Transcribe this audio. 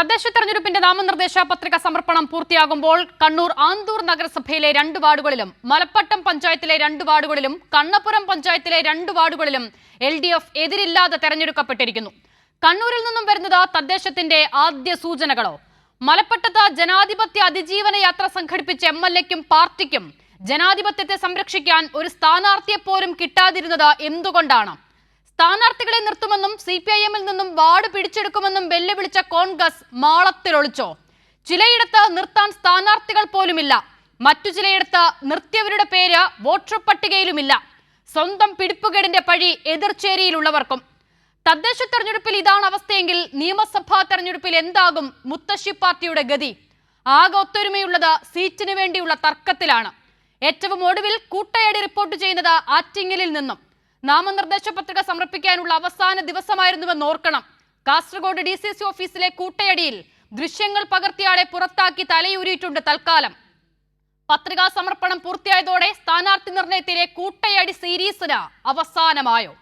തദ്ദേശ തെരഞ്ഞെടുപ്പിന്റെ നാമനിർദ്ദേശ പത്രിക സമർപ്പണം പൂർത്തിയാകുമ്പോൾ കണ്ണൂർ ആന്തൂർ നഗരസഭയിലെ രണ്ട് വാർഡുകളിലും മലപ്പട്ടം പഞ്ചായത്തിലെ രണ്ട് വാർഡുകളിലും കണ്ണപുരം പഞ്ചായത്തിലെ രണ്ട് വാർഡുകളിലും എൽ ഡി എഫ് എതിരില്ലാതെ തെരഞ്ഞെടുക്കപ്പെട്ടിരിക്കുന്നു. കണ്ണൂരിൽ നിന്നും വരുന്നത് തദ്ദേശത്തിന്റെ ആദ്യ സൂചനകളോ? മലപ്പട്ടത്ത് ജനാധിപത്യ അതിജീവന യാത്ര സംഘടിപ്പിച്ച എം എൽ എക്കും പാർട്ടിക്കും ജനാധിപത്യത്തെ സംരക്ഷിക്കാൻ ഒരു സ്ഥാനാർത്ഥിയെ പോലും കിട്ടാതിരുന്നത് എന്തുകൊണ്ടാണ്? സ്ഥാനാർത്ഥികളെ നിർത്തുമെന്നും സി പി ഐ എമ്മിൽ നിന്നും വാർഡ് പിടിച്ചെടുക്കുമെന്നും വെല്ലുവിളിച്ച കോൺഗ്രസ് മാളത്തിലൊളിച്ചോ. ചിലയിടത്ത് നിർത്താൻ സ്ഥാനാർത്ഥികൾ പോലുമില്ല. മറ്റു ചിലയിടത്ത് നിർത്തിയവരുടെ പേര് വോട്ടർ പട്ടികയിലുമില്ല. സ്വന്തം പിടിപ്പുകേടിന്റെ പഴി എതിർചേരിയിലുള്ളവർക്കും. തദ്ദേശ തെരഞ്ഞെടുപ്പിൽ ഇതാണ് അവസ്ഥയെങ്കിൽ നിയമസഭാ തെരഞ്ഞെടുപ്പിൽ എന്താകും മുത്തശ്ശി പാർട്ടിയുടെ ഗതി? ആകെ ഒത്തൊരുമയുള്ളത് സീറ്റിന് വേണ്ടിയുള്ള തർക്കത്തിലാണ്. ഏറ്റവും ഒടുവിൽ കൂട്ടയടി റിപ്പോർട്ട് ചെയ്യുന്നത് ആറ്റിങ്ങലിൽ നിന്നും. നാമനിർദ്ദേശ പത്രിക സമർപ്പിക്കാനുള്ള അവസാന ദിവസമായിരുന്നുവെന്ന് ഓർക്കണം. കാസർഗോഡ് ഡി ഓഫീസിലെ കൂട്ടയടിയിൽ ദൃശ്യങ്ങൾ പകർത്തിയാളെ പുറത്താക്കി തലയൂരിയിട്ടുണ്ട് തൽക്കാലം. പത്രികാ സമർപ്പണം പൂർത്തിയായതോടെ സ്ഥാനാർത്ഥി നിർണയത്തിലെ കൂട്ടയടി സീരീസിന് അവസാനമായോ?